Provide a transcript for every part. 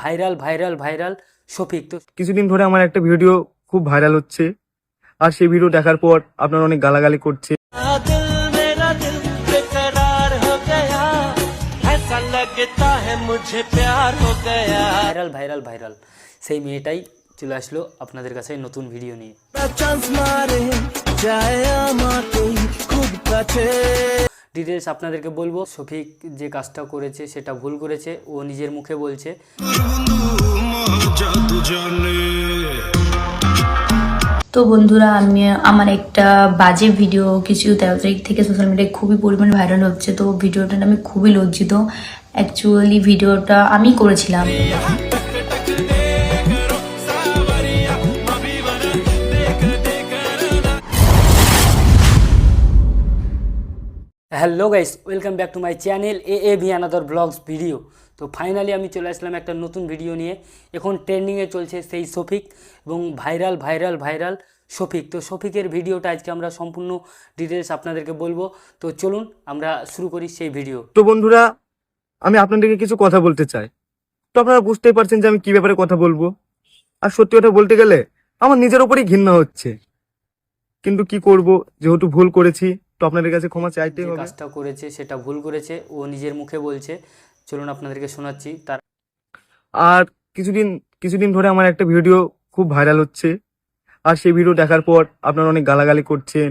Viral viral viral Shafiq. তো কিছুদিন ধরে আমার একটা ভিডিও খুব ভাইরাল হচ্ছে। আর সেই ভিডিও দেখার পর আপনার অনেক গালাগালি করছে। Viral viral viral. সেই মেয়েটাই চলে আসলো আপনাদের কাছে নতুন ভিডিও নিয়ে। খুব কাছে ডিটেলস আপনাদেরকে বলব। শফিক যে কাজটা করেছে, সেটা ভুল করেছে। ও নিজের মুখে বলছে। তো বন্ধুরা, আমি, আমার একটা বাজে ভিডিও কিছু তেরো তারিখ থেকে সোশ্যাল মিডিয়ায় খুবই পরিমাণ ভাইরাল হচ্ছে। তো ভিডিওটা আমি খুবই লজ্জিত। অ্যাকচুয়ালি ভিডিওটা আমি করেছিলাম। Hello guys, welcome back to my channel A A V another vlogs video. তো ফাইনালি আমি চলে আসলাম একটা নতুন ভিডিও নিয়ে। এখন ট্রেন্ডিংয়ে চলছে সেই শফিক এবং ভাইরাল ভাইরাল ভাইরাল শফিক। তো শফিকের ভিডিওটা আজকে আমরা সম্পূর্ণ ডিটেলস আপনাদেরকে বলব। তো চলুন আমরা শুরু করি সেই ভিডিও। তো বন্ধুরা, আমি আপনাদেরকে কিছু কথা বলতে চাই। তো আপনারা বুঝতেই পারছেন যে আমি কি ব্যাপারে কথা বলব। আর সত্যি কথা বলতে গেলে, আমার নিজের ওপরই ঘৃণা হচ্ছে। কিন্তু কি করব, যেহেতু ভুল করেছি তো আপনাদের কাছে ক্ষমা চাইতেই হবে। কাজটা করেছে সেটা ভুল করেছে ও নিজের মুখে বলছে। চলুন আপনাদেরকে শোনাচ্ছি তার আর কিছুদিন কিছুদিন ধরে আমার একটা ভিডিও খুব ভাইরাল হচ্ছে। আর সেই ভিডিও দেখার পর আপনারা অনেক গালাগালি করছেন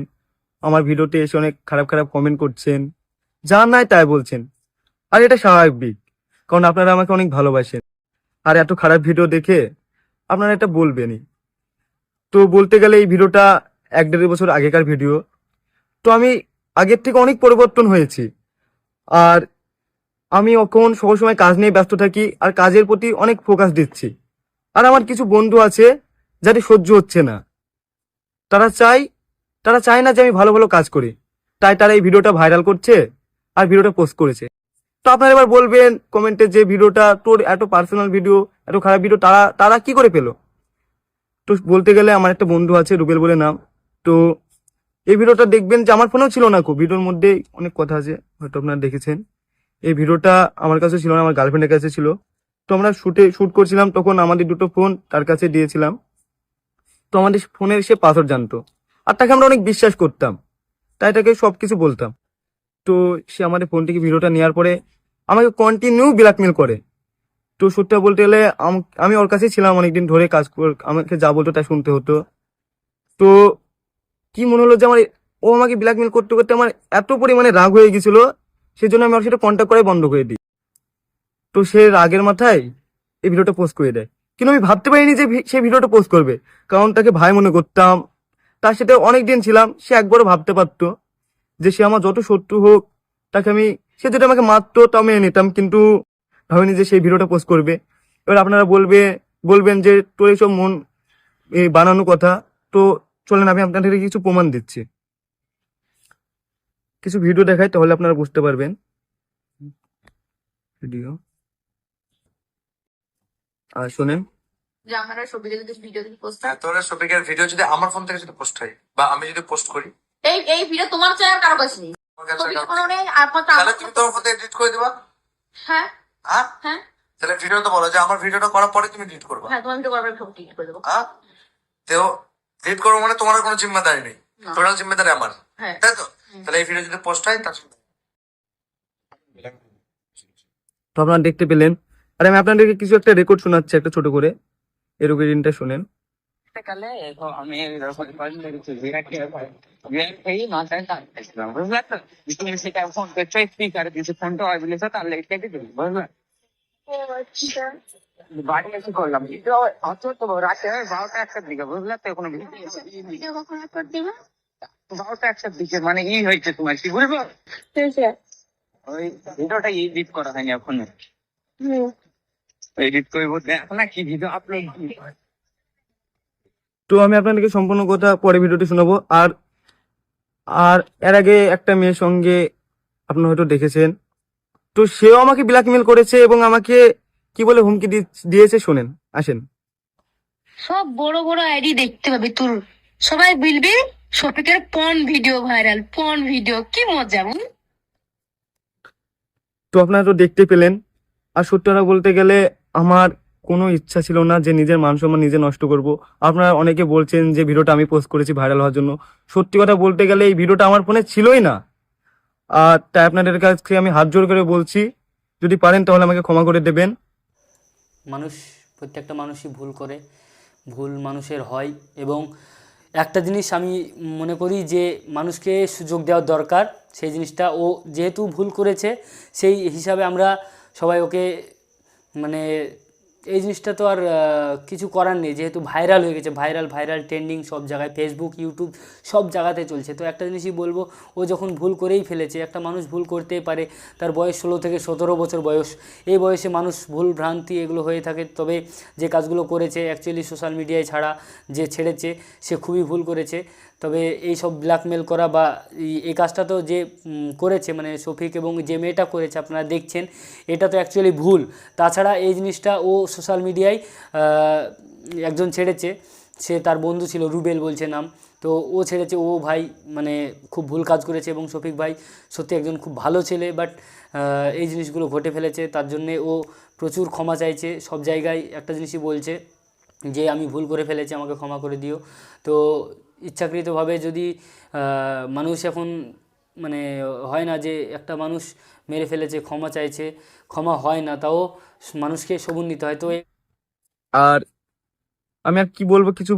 আমার ভিডিওতে এসে অনেক খারাপ খারাপ কমেন্ট করছেন। যা নাই তাই বলছেন। আর এটা স্বাভাবিক কারণ আপনারা আমাকে অনেক ভালোবাসেন। আর এত খারাপ ভিডিও দেখে আপনারা এটা বলবেনই। তো বলতে গেলে এই ভিডিওটা এক দেড় বছর আগেকার ভিডিও তো আমি আগের থেকে অনেক পরিবর্তন হয়েছি। আর আমি এখন সবসময় কাজ নিয়ে ব্যস্ত থাকি আর কাজের প্রতি অনেক ফোকাস দিচ্ছি। আর আমার কিছু বন্ধু আছে যাদের সহ্য হচ্ছে না। তারা চাই তারা চায় না যে আমি ভালো ভালো কাজ করি। তাই তারা এই ভিডিওটা ভাইরাল করছে আর ভিডিওটা পোস্ট করেছে। তো আপনারা এবার বলবেন কমেন্টে যে ভিডিওটা তোর এত পার্সোনাল ভিডিও এত খারাপ ভিডিও তারা তারা কি করে পেল? তো বলতে গেলে আমার একটা বন্ধু আছে, রুবেল বলে নাম। তো এই ভিডিওটা দেখবেন যে আমার ফোনেও ছিল না খুব। ভিডিওর মধ্যে অনেক কথা আছে, হয়তো আপনারা দেখেছেন। এই ভিডিওটা আমার কাছে ছিল না, আমার গার্লফ্রেন্ডের কাছে ছিল। তো আমরা শুটে, শুট করছিলাম তখন আমাদের দুটো ফোন তার কাছে দিয়েছিলাম। তো আমাদের ফোনের সে পাসওয়ার্ড জানতো। আর তাকে আমরা অনেক বিশ্বাস করতাম। তাই তাকে সব কিছু বলতাম। তো সে আমাদের ফোন থেকে ভিডিওটা নেওয়ার পরে আমাকে কন্টিনিউ ব্ল্যাকমেল করে। তো সত্যি বলতে গেলে আম- ওর কাছেই ছিলাম অনেকদিন ধরে, কাজ আমাকে যা বলতো তাই শুনতে হতো। তো কি মনে হলো যে আমার ও আমাকে ব্ল্যাকমেল করতে করতে আমার এত পরিমাণে রাগ হয়ে গেছিল? সেজন্য আমি ওর সাথে কন্ট্যাক্ট করাই বন্ধ করে দিই। তো সে রাগের মাথায় এই ভিডিওটা পোস্ট করে দেয়। কিন্তু আমি ভাবতে পারিনি যে সে ভিডিওটা পোস্ট করবে। কারণ তাকে ভাই মনে করতাম। তার সাথে অনেক দিন ছিলাম, সে একবারও ভাবতে পারতো যে সে আমার যত শত্রু হোক, তাকে আমি সে যদি আমাকে মারতো, তা মেনে নিতাম। কিন্তু ভাবিনি যে সেই ভিডিওটা পোস্ট করবে। এবার আপনারা বলবে বলবেন যে তোর এইসব মন বানানো কথা। তো চলেন আমি আপনাদের কিছু প্রমাণ দিচ্ছি। কিছু ভিডিও দেখাই তাহলে আপনারা বুঝতে পারবেন। ভিডিও আর শোনেন। যে আমরা ছবিটা যদি ভিডিও যদি পোস্ট হ্যাঁ তোর শপিংয়ের ভিডিও যদি আমার ফোন থেকে যদি পোস্ট হয় বা আমি যদি পোস্ট করি। এই এই ভিডিও তোমার চ্যানেল কারও কাছে নেই। তাহলে তুমি তোমার ফোন করে দিবা। হ্যাঁ। হ্যাঁ? হ্যাঁ। তাহলে ভিডিও তো বলো যে আমার ভিডিওটা করার পরে তুমি করবা। হ্যাঁ তোমার ভিডিও করার পরে ছবি করে দেবো। হ্যাঁ? তো ডিলিট করব মানে তোমার কোনো জিম্মেদারি নেই। টোটাল জিম্মেদারি আমার। হ্যাঁ। তাই তো? তাহলে এই ভিডিও যদি পোস্ট হয় তার তো আপনারা দেখতে পেলেন। আর আমি আপনাদেরকে কিছু একটা রেকর্ড শোনাচ্ছি একটা ছোট করে। এই রেকর্ডিংটা শোনেন। কালে আমি ফোন করছ ফোনটা বুঝলে? বাড়ি এসে করলাম। কিন্তু অত তো রাতে বারোটা একটার দিকে বুঝলে তো কোনো ভিডিও কখন আপলোড দিবে? বারোটা একটার দিকে মানে ই হয়েছে তোমার কি বুঝলো? ওই ভিডিওটা এডিট করা হয়নি এখন। এডিট করব এখন না কি ভিডিও আপলোড তো আমি আপনাদেরকে সম্পূর্ণ কথা পরে ভিডিওটি শোনাবো। আর আর এর আগে একটা মেয়ের সঙ্গে আপনারা হয়তো দেখেছেন। তো সেও আমাকে ব্ল্যাকমেল করেছে এবং আমাকে কি বলে হুমকি দিয়েছে শোনেন আসেন। সব বড় বড় আইডি দেখতে পাবি তোর। সবাই বলবি শফিকের পন ভিডিও ভাইরাল পন ভিডিও কি মজা তো আপনারা তো দেখতে পেলেন। আর সত্যি কথা বলতে গেলে আমার কোনো ইচ্ছা ছিল না যে নিজের মান সম্মান নিজে নষ্ট করব। আপনারা অনেকে বলছেন যে ভিডিওটা আমি পোস্ট করেছি ভাইরাল হওয়ার জন্য। সত্যি কথা বলতে গেলে এই ভিডিওটা আমার ফোনে ছিলই না। আর তাই আপনাদের কাছে আমি হাত জোর করে বলছি, যদি পারেন তাহলে আমাকে ক্ষমা করে দেবেন। মানুষ, প্রত্যেকটা মানুষই ভুল করে, ভুল মানুষের হয় এবং একটা জিনিস আমি মনে করি যে মানুষকে সুযোগ দেওয়ার দরকার, সেই জিনিসটা ও যেহেতু ভুল করেছে, সেই হিসাবে আমরা সবাই ওকে মানে এই জিনিসটা তো আর কিছু করার নেই, যেহেতু ভাইরাল হয়ে গেছে ভাইরাল ভাইরাল ট্রেন্ডিং সব জায়গায় ফেসবুক ইউটিউব সব জায়গাতে চলছে। তো একটা জিনিসই বলব, ও যখন ভুল করেই ফেলেছে, একটা মানুষ ভুল করতেই পারে, তার বয়স ষোলো থেকে সতেরো বছর বয়স, এই বয়সে মানুষ ভুল ভ্রান্তি এগুলো হয়ে থাকে, তবে যে কাজগুলো করেছে অ্যাকচুয়ালি সোশ্যাল মিডিয়ায় ছাড়া যে ছেড়েছে, সে খুবই ভুল করেছে। তবে এই সব ব্ল্যাকমেল করা বা এই- কাজটা তো যে করেছে মানে শফিক এবং যে মেয়েটা করেছে, আপনারা দেখছেন, এটা তো অ্যাকচুয়ালি ভুল। তাছাড়া এই জিনিসটা ও সোশ্যাল মিডিয়ায় একজন ছেড়েছে, সে তার বন্ধু ছিল, রুবেল বলছে নাম, তো ও ছেড়েছে, ও ভাই মানে খুব ভুল কাজ করেছে এবং শফিক ভাই সত্যি একজন খুব ভালো ছেলে বাট এই জিনিসগুলো ঘটে ফেলেছে, তার জন্যে ও প্রচুর ক্ষমা চাইছে, সব জায়গায় একটা জিনিসই বলছে যে, আমি ভুল করে ফেলেছি, আমাকে ক্ষমা করে দিও। তো ইচ্ছাকৃতভাবে যদি মানুষ এখন মানে হয় না যে একটা মানুষ মেরে ফেলেছে, ক্ষমা চাইছে, ক্ষমা হয় না, তাও মানুষকে সবুর নিতে হয়। তো আর আমি আর কি বলব, কিছু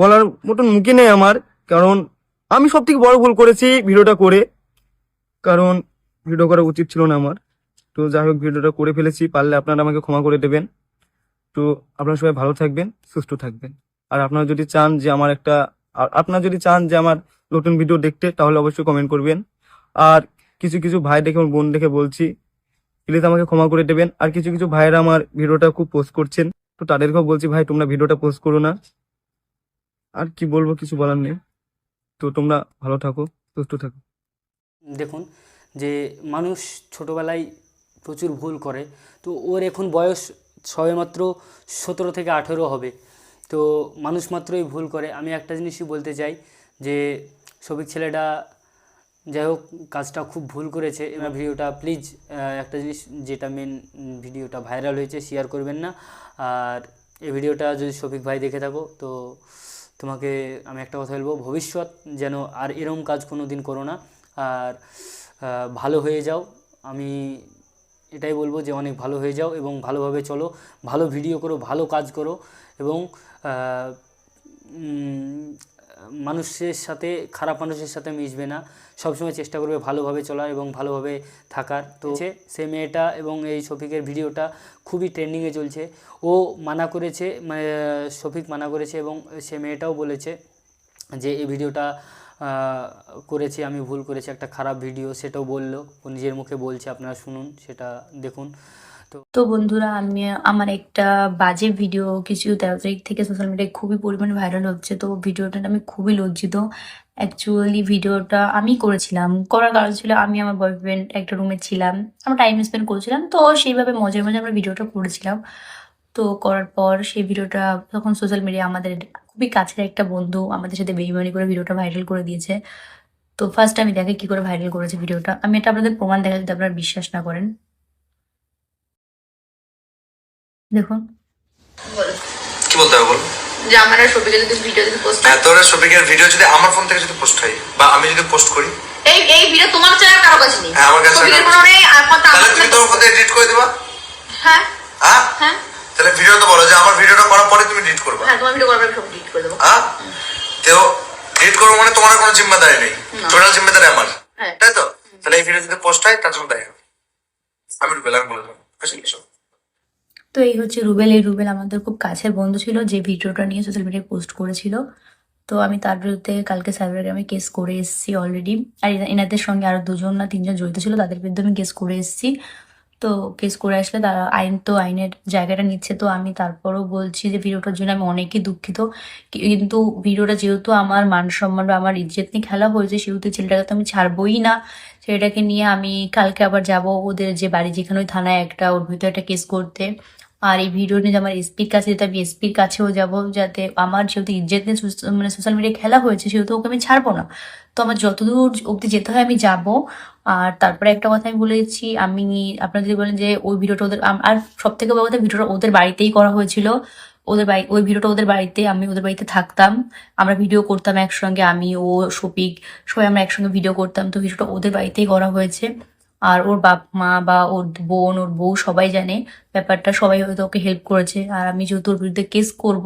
বলার মতন মুখে নেই আমার, কারণ আমি সব থেকে বড় ভুল করেছি ভিডিওটা করে, কারণ ভিডিও করা উচিত ছিল না আমার। তো যাই হোক, ভিডিওটা করে ফেলেছি, পারলে আপনারা আমাকে ক্ষমা করে দেবেন। তো আপনারা সবাই ভালো থাকবেন, সুস্থ থাকবেন। আর আপনারা যদি চান যে আমার একটা আর আপনারা যদি চান যে আমার নতুন ভিডিও দেখতে, তাহলে অবশ্যই কমেন্ট করবেন। আর কিছু কিছু ভাই দেখে আমার বোন দেখে বলছি প্লিজ আমাকে ক্ষমা করে দেবেন। আর কিছু কিছু ভাইয়েরা আমার ভিডিওটা খুব পোস্ট করছেন। তো তাদেরকেও বলছি, ভাই, তোমরা ভিডিওটা পোস্ট করো না। আর কি বলব, কিছু বলার নেই। তো তোমরা ভালো থাকো, সুস্থ থাকো। দেখুন, যে মানুষ ছোটোবেলায় প্রচুর ভুল করে, তো ওর এখন বয়স সবেমাত্র সতেরো থেকে আঠেরো হবে। তো মানুষ মাত্রই ভুল করে। আমি একটা জিনিসই বলতে চাই যে সবিক ছেলেটা যাই হোক কাজটা খুব ভুল করেছে। এবার ভিডিওটা প্লিজ একটা জিনিস যেটা মেন ভিডিওটা ভাইরাল হয়েছে শেয়ার করবেন না। আর এই ভিডিওটা যদি শফিক ভাই দেখে থাকো তো তোমাকে আমি একটা কথা বলব ভবিষ্যৎ যেন আর এরম কাজ কোনো দিন করো না। আর ভালো হয়ে যাও। আমি এটাই বলব যে অনেক ভালো হয়ে যাও এবং ভালোভাবে চলো। ভালো ভিডিও করো ভালো কাজ করো। এবং মানুষের সাথে খারাপ মানুষের সাথে মিশবে না। সবসময় চেষ্টা করবে ভালোভাবে চলার এবং ভালোভাবে থাকার। তো সে মেয়েটা এবং এই শফিকের ভিডিওটা খুবই ট্রেন্ডিংয়ে চলছে। ও মানা করেছে মানে শফিক মানা করেছে এবং সে মেয়েটাও বলেছে যে এই ভিডিওটা করেছি আমি ভুল করেছি একটা খারাপ ভিডিও। সেটাও বলল। ও নিজের মুখে বলছে আপনারা শুনুন সেটা দেখুন। তো বন্ধুরা, আমি, আমার একটা বাজে ভিডিও কিছু তেরো তারিখ থেকে সোশ্যাল মিডিয়ায় খুবই পরিমাণে ভাইরাল হচ্ছে। তো ভিডিওটা আমি খুবই লজ্জিত। অ্যাকচুয়ালি ভিডিওটা আমি করেছিলাম। করার কারণ ছিল আমি আমার বয়ফ্রেন্ড একটা রুমে ছিলাম। আমরা টাইম স্পেন্ড করেছিলাম। তো সেইভাবে মজার মজায় আমরা ভিডিওটা করেছিলাম। তো করার পর সেই ভিডিওটা তখন সোশ্যাল মিডিয়া আমাদের খুবই কাছের একটা বন্ধু আমাদের সাথে বেইমানি করে ভিডিওটা ভাইরাল করে দিয়েছে। তো ফার্স্ট আমি দেখে কি করে ভাইরাল করেছে ভিডিওটা আমি এটা আপনাদের প্রমাণ দেখা যদি আপনারা বিশ্বাস না করেন। দেখুন। কি বলতে হবে বল যে আমার ছবিকে যদি ভিডিও যদি পোস্ট হ্যাঁ। তোর শফিকের ভিডিও যদি আমার ফোন থেকে যদি পোস্ট হয় বা আমি যদি পোস্ট করি? এই এই ভিডিও তোমার চ্যানেল কারও কাছে নেই। হ্যাঁ, আমার কাছে নেই। কোনো নেই আর কথা তাহলে তুমি তোমার ফোন থেকে ডিলিট করে দিবা? হ্যাঁ। হ্যাঁ? হ্যাঁ। তাহলে ভিডিও তো বলো যে আমার ভিডিওটা করার পরে তুমি ডিলিট করবা। হ্যাঁ তোমার ভিডিও করার পরে সব ডিলিট করে দেবো। হ্যাঁ? তো ডিলিট করব মানে তোমার কোনো জিম্মেদারি নেই। টোটাল জিম্মেদারি আমার। হ্যাঁ। তাই তো? তাহলে এই ভিডিও যদি পোস্ট হয় তার জন্য দায়ী আমি বলে দেবো। এসো তো এই হচ্ছে রুবেল, এই রুবেল আমাদের খুব কাছের বন্ধু ছিল যে ভিডিওটা নিয়ে সোশ্যাল মিডিয়ায় পোস্ট করেছিল। তো আমি তার বিরুদ্ধে কালকে সাইবার ক্রাইমে কেস করে এসেছি অলরেডি আর এনা- এনাদের সঙ্গে আরও দুজন না তিনজন জড়িত ছিল, তাদের বিরুদ্ধে আমি কেস করে এসেছি। তো কেস করে আসলে তারা আইন, তো আইনের জায়গাটা নিচ্ছে। তো আমি তারপরও বলছি যে ভিডিওটার জন্য আমি অনেকই দুঃখিত। কিন্তু ভিডিওটা যেহেতু আমার মান সম্মান বা আমার ইজ্জত নিয়ে খেলা হয়েছে, সেহেতু ছেলেটাকে তো আমি ছাড়বই না। ছেলেটাকে নিয়ে আমি কালকে আবার যাব ওদের যে বাড়ি যেখানে ওই থানায় একটা, ওর ভিতরে একটা কেস করতে। আর এই ভিডিও নিয়ে আমার এসপির কাছে যেতে আমি এসপির কাছেও যাব, যাতে আমার যেহেতু ইজ্জত নিয়ে মানে সোশ্যাল মিডিয়ায় খেলা হয়েছে, সেহেতু ওকে আমি ছাড়বো না। তো আমার যতদূর অবধি যেতে হয় আমি যাব। আর তারপরে একটা কথা আমি বলেছি আমি, আপনারা যদি বলেন যে ওই ভিডিওটা ওদের আর সব থেকে বড় কথা ভিডিওটা ওদের বাড়িতেই করা হয়েছিল। ওদের বাড়ি ওই ভিডিওটা ওদের বাড়িতে, আমি ওদের বাড়িতে থাকতাম। আমরা ভিডিও করতাম একসঙ্গে, আমি, ও, শফিক, সবাই আমরা একসঙ্গে ভিডিও করতাম। তো ভিডিওটা ওদের বাড়িতেই করা হয়েছে। আর ওর বাপ মা বা ওর বোন, ওর বউ সবাই জানে। ব্যাপারটা, সবাই হয়তো ওকে হেল্প করেছে। আর আমি যেহেতু ওর বিরুদ্ধে কেস করব,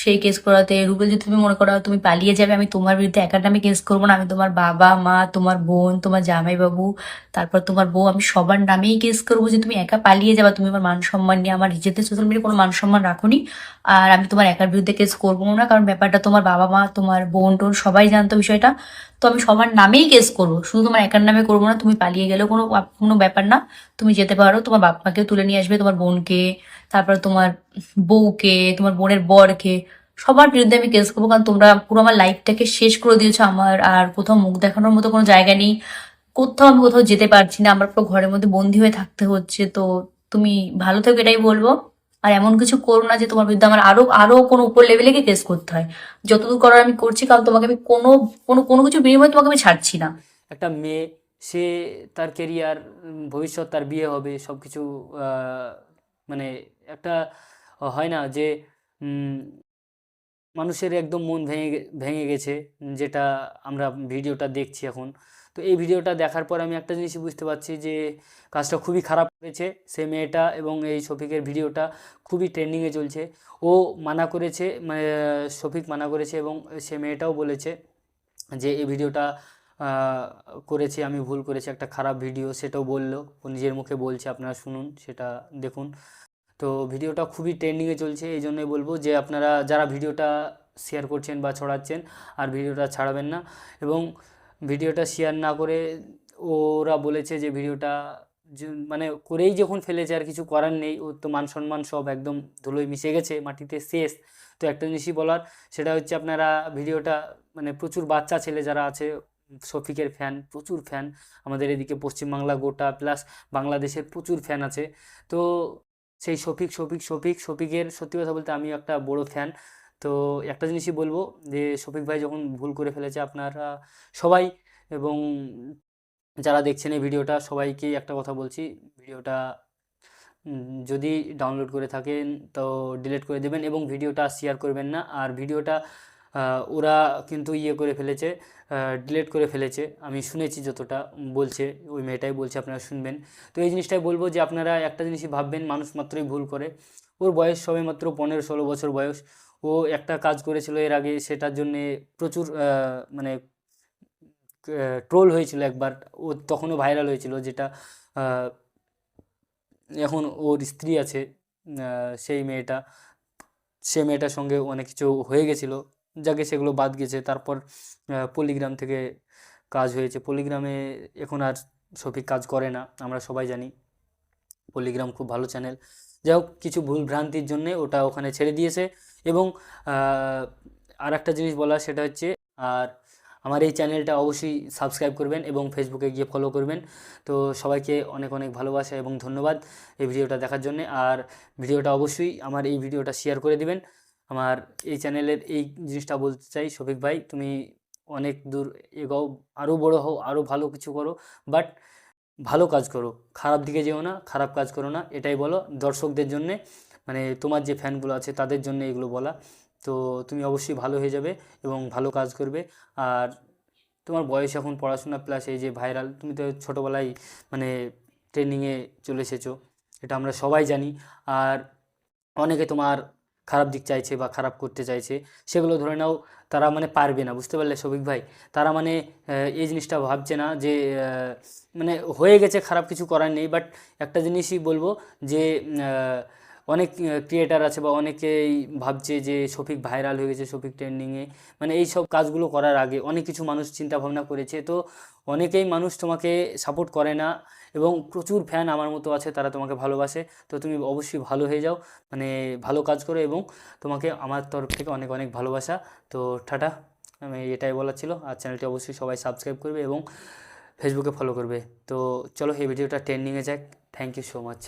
সেই কেস করাতে রুবেল, যদি তুমি মনে করো তুমি পালিয়ে যাবে, আমি তোমার বিরুদ্ধে একার নামে কেস করব না। আমি তোমার বাবা, মা, তোমার বোন, তোমার জামাইবাবু, তারপর তোমার বউ, আমি সবার নামেই কেস করব যে তুমি একা পালিয়ে যাবা। তুমি আমার মান সম্মান নিয়ে, আমার নিজেদের সোশ্যাল মিডিয়া কোনো মান সম্মান রাখোনি। আর আমি তোমার একার বিরুদ্ধে কেস করব না, কারণ ব্যাপারটা তোমার বাবা, মা, তোমার বোন, টোন সবাই জানতো বিষয়টা। তো আমি সবার নামেই কেস করব। শুধু তোমার একার নামে করব না, তুমি পালিয়ে গেলেও কোনো কোনো ব্যাপার না। তুমি যেতে পারো, তোমার বাপ মাকেও তুলে নিয়ে আসবে, তোমার বোনকে, তারপর তোমার বউকে, তোমার বোনের বরকে, সবার বিরুদ্ধে আমি কেস করব। কারণ তোমরা পুরো আমার লাইফটাকে শেষ করে দিয়েছ আমার, আর কোথাও মুখ দেখানোর মতো কোনো জায়গা নেই। কোথাও আমি কোথাও যেতে পারছি না, আমার পুরো ঘরের মধ্যে বন্দি হয়ে থাকতে হচ্ছে। তো তুমি ভালো থেকো এটাই বলব। আর এমন কিছু করো না যে তোমার বিরুদ্ধে আমার আরও আরও কোনো উপর লেভেলে গিয়ে কেস করতে হয়। যতদূর করার আমি করছি, কারণ তোমাকে আমি কোনো কোনো কোনো কিছু বিনিময়ে তোমাকে আমি ছাড়ছি না। একটা মেয়ে সে তার কেরিয়ার ভবিষ্যৎ তার বিয়ে হবে সব কিছু মানে একটা হয় না যে মানুষের একদম মন ভেঙে ভেঙে গেছে, যেটা আমরা ভিডিওটা দেখছি এখন। তো এই ভিডিওটা দেখার পর আমি একটা জিনিসই বুঝতে পারছি যে, কাজটা খুবই খারাপ করেছে সে মেয়েটা এবং এই শফিকের ভিডিওটা খুবই ট্রেন্ডিংয়ে চলছে। ও মানা করেছে মানে শফিক মানা করেছে এবং সে মেয়েটাও বলেছে যে, এই ভিডিওটা করেছি, আমি ভুল করেছি, একটা খারাপ ভিডিও সেটাও বলল। ও নিজের মুখে বলছে, আপনারা শুনুন, সেটা দেখুন। তো ভিডিওটা খুবই ট্রেন্ডিংয়ে চলছে, এই জন্যই বলব যে আপনারা যারা ভিডিওটা শেয়ার করছেন বা ছড়াচ্ছেন, আর ভিডিওটা ছাড়াবেন না, এবং ভিডিওটা শেয়ার না করে ওরা বলেছে যে ভিডিওটা মানে করেই যখন ফেলেছে, আর কিছু করার নেই, ওর তো মান সম্মান সব একদম ধুলোয় মিশে গেছে, মাটিতে শেষ। তো একটা জিনিসই বলার, সেটা হচ্ছে আপনারা ভিডিওটা মানে প্রচুর বাচ্চা ছেলে যারা আছে শফিকের ফ্যান প্রচুর ফ্যান আমাদের এদিকে পশ্চিমবাংলা গোটা প্লাস বাংলাদেশের প্রচুর ফ্যান আছে। তো সেই শফিক শফিক শফিক, শফিকের সত্যি কথা বলতে আমি একটা বড় ফ্যান তো একটা জিনিসই বলব যে শফিক ভাই যখন ভুল করে ফেলেছে আপনারা সবাই এবং যারা দেখছেন এই ভিডিওটা সবাইকেই একটা কথা বলছি, ভিডিওটা যদি ডাউনলোড করে থাকেন তো ডিলিট করে দেবেন এবং ভিডিওটা শেয়ার করবেন না। আর ভিডিওটা ওরা কিন্তু ইয়ে করে ফেলেছে ডিলিট করে ফেলেছে। আমি শুনেছি যতটা বলছে, ওই মেয়েটাই বলছে, আপনারা শুনবেন। তো এই জিনিসটাই বলব যে আপনারা একটা জিনিসই ভাববেন, মানুষ মাত্রই ভুল করে। ওর বয়স সবে মাত্র পনেরো ষোলো বছর বয়স। ও একটা কাজ করেছিল এর আগে, সেটার জন্যে প্রচুর মানে ট্রোল হয়েছিল একবার। ও তখনও ভাইরাল হয়েছিল, যেটা এখন ওর স্ত্রী আছে সেই মেয়েটা। সে মেয়েটার সঙ্গে অনেক কিছু হয়ে গেছিল। যাকে সেগুলো বাদ গেছে। তারপর আহ, পল্লিগ্রাম থেকে কাজ হয়েছে। পল্লিগ্রামে এখন আর শফিক কাজ করে না আমরা সবাই জানি। পল্লিগ্রাম খুব ভালো চ্যানেল যাই হোক কিছু ভুল ভ্রান্তির জন্যে ওটা ওখানে ছেড়ে দিয়েছে। এবং আর একটা জিনিস বলা সেটা হচ্ছে আর আমার এই চ্যানেলটা অবশ্যই সাবস্ক্রাইব করবেন এবং ফেসবুকে গিয়ে ফলো করবেন। তো সবাইকে অনেক অনেক ভালোবাসা এবং ধন্যবাদ এই ভিডিওটা দেখার জন্য। আর ভিডিওটা অবশ্যই আমার এই ভিডিওটা শেয়ার করে দিবেন। আমার এই চ্যানেলের এই জিনিসটা বলতে চাই, শফিক ভাই, তুমি অনেক দূর এগোও আরও বড় হও আরও ভালো কিছু করো বাট ভালো কাজ করো। খারাপ দিকে যেও না, খারাপ কাজ করো না, এটাই বলো। দর্শকদের জন্যে মানে তোমার যে ফ্যানগুলো আছে, তাদের জন্য এগুলো বলা। তো তুমি অবশ্যই ভালো হয়ে যাবে এবং ভালো কাজ করবে। আর তোমার বয়স এখন পড়াশোনা প্লাস এই যে ভাইরাল তুমি তো ছোটোবেলায় মানে ট্রেনিংয়ে চলে এসেছ, এটা আমরা সবাই জানি। আর অনেকে তোমার খারাপ দিক চাইছে বা খারাপ করতে চাইছে, সেগুলো ধরে নাও তারা মানে পারবে না, বুঝতে পারলে সবিক ভাই? তারা মানে এই জিনিসটা ভাবছে না যে মানে হয়ে গেছে, খারাপ কিছু করার নেই বাট একটা জিনিসই বলব যে অনেক ক্রিয়েটার আছে বা অনেকেই ভাবছে যে শফিক ভাইরাল হয়ে গেছে, শফিক ট্রেন্ডিংয়ে মানে এই সব কাজগুলো করার আগে অনেক কিছু মানুষ চিন্তা ভাবনা করেছে, তো অনেকেই মানুষ তোমাকে সাপোর্ট করে না এবং প্রচুর ফ্যান আমার মতো আছে তারা তোমাকে ভালোবাসে। তো তুমি অবশ্যই ভালো হয়ে যাও মানে ভালো কাজ করো এবং তোমাকে আমার তরফ থেকে অনেক অনেক ভালোবাসা। তো টাটা, আমি এটাই বলার ছিল। আর চ্যানেলটি অবশ্যই সবাই সাবস্ক্রাইব করবে এবং ফেসবুকে ফলো করবে। তো চলো এই ভিডিওটা ট্রেন্ডিংয়ে যাক। Thank you so much